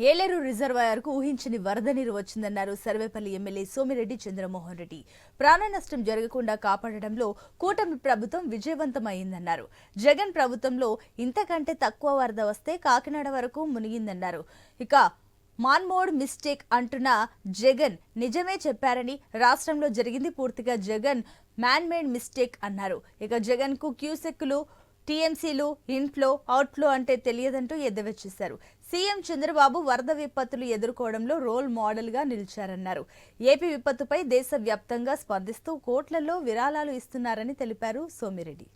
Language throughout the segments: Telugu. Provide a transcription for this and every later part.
ఏలేరు రిజర్వాయర్కు ఊహించని వరద నీరు వచ్చిందన్నారు సర్వేపల్లి ఎమ్మెల్యే సోమిరెడ్డి చంద్రమోహన్ రెడ్డి. ప్రాణ నష్టం జరగకుండా కాపాడడంలో కూటమి ప్రభుత్వం విజయవంతమైందన్నారు. జగన్ ప్రభుత్వంలో ఇంతకంటే తక్కువ వరద వస్తే కాకినాడ వరకు మునిగిందన్నారు. ఇక మాన్మోడ్ మిస్టేక్ అంటున్న జగన్ నిజమే చెప్పారని రాష్ట్రంలో జరిగింది పూర్తిగా జగన్ మ్యాన్మేడ్ మిస్టేక్ అన్నారు. ఇక జగన్కు క్యూసెక్కులు టీఎంసీలు ఇన్ఫ్లో అవుట్ఫ్లో అంటే తెలియదంటూ ఎద్దవెచ్చేశారు సీఎం చంద్రబాబు వరద విపత్తులు ఎదుర్కోవడంలో రోల్ మోడల్గా నిలిచారన్నారు. ఏపీ విపత్తుపై దేశవ్యాప్తంగా స్పందిస్తూ కోట్లలో విరాళాలు ఇస్తున్నారని తెలిపారు సోమిరెడ్డి.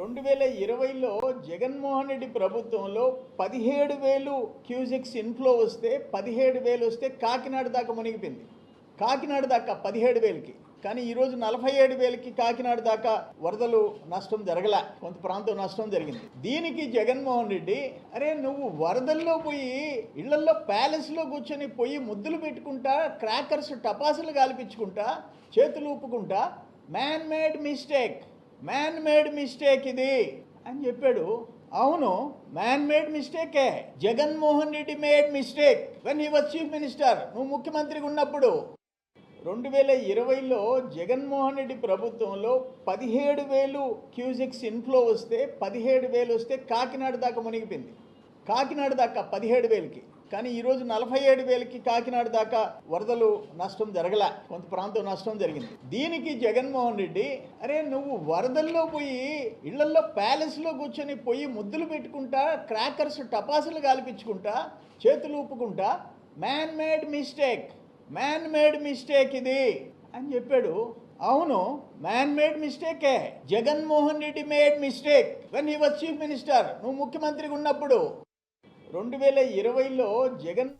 రెండు వేల ఇరవైలో జగన్మోహన్ రెడ్డి ప్రభుత్వంలో పదిహేడు వేలు క్యూజిక్స్ ఇన్ఫ్లో వస్తే పదిహేడు వేలు వస్తే కాకినాడ దాకా మునిగిపోయింది. కాకినాడ దాకా పదిహేడు వేలకి. కానీ ఈరోజు నలభై ఏడు వేలకి కాకినాడ దాకా వరదలు నష్టం జరగల కొంత ప్రాంతం నష్టం జరిగింది. దీనికి జగన్మోహన్ రెడ్డి అరే నువ్వు వరదల్లో పోయి ఇళ్ళల్లో ప్యాలెస్లో కూర్చొని పోయి ముద్దులు పెట్టుకుంటా క్రాకర్స్ టపాసులు గాలిపించుకుంటా చేతులు ఊపుకుంటా man made mistake man made mistake ఇది అని చెప్పాడు. అవును man made మిస్టేకే Jaganmohan Reddy made mistake when he was chief minister నువ్వు ముఖ్యమంత్రిగా ఉన్నప్పుడు రెండు వేల ఇరవైలో జగన్మోహన్ రెడ్డి ప్రభుత్వంలో పదిహేడు వేలు క్యూజిక్స్ ఇన్ఫ్లో వస్తే పదిహేడు వేలు వస్తే కాకినాడ దాకా మునిగిపోయింది. కాకినాడ దాకా పదిహేడు వేలకి. కానీ ఈరోజు నలభై ఏడు వేలకి కాకినాడ దాకా వరదలు నష్టం జరగల కొంత ప్రాంతం నష్టం జరిగింది. దీనికి జగన్మోహన్ రెడ్డి అరే నువ్వు వరదల్లో పోయి ఇళ్ళల్లో ప్యాలెస్లో కూర్చొని పోయి ముద్దులు పెట్టుకుంటా క్రాకర్స్ టపాసులు గాలిపించుకుంటా చేతులు ఊపుకుంటా man made mistake. Man made mistake ఇది. అని చెప్పాడు. అవును man made మిస్టేకే Jaganmohan Reddy made mistake when he was chief minister నువ్వు ముఖ్యమంత్రిగా ఉన్నప్పుడు. రెండు వేల ఇరవైలో జగన్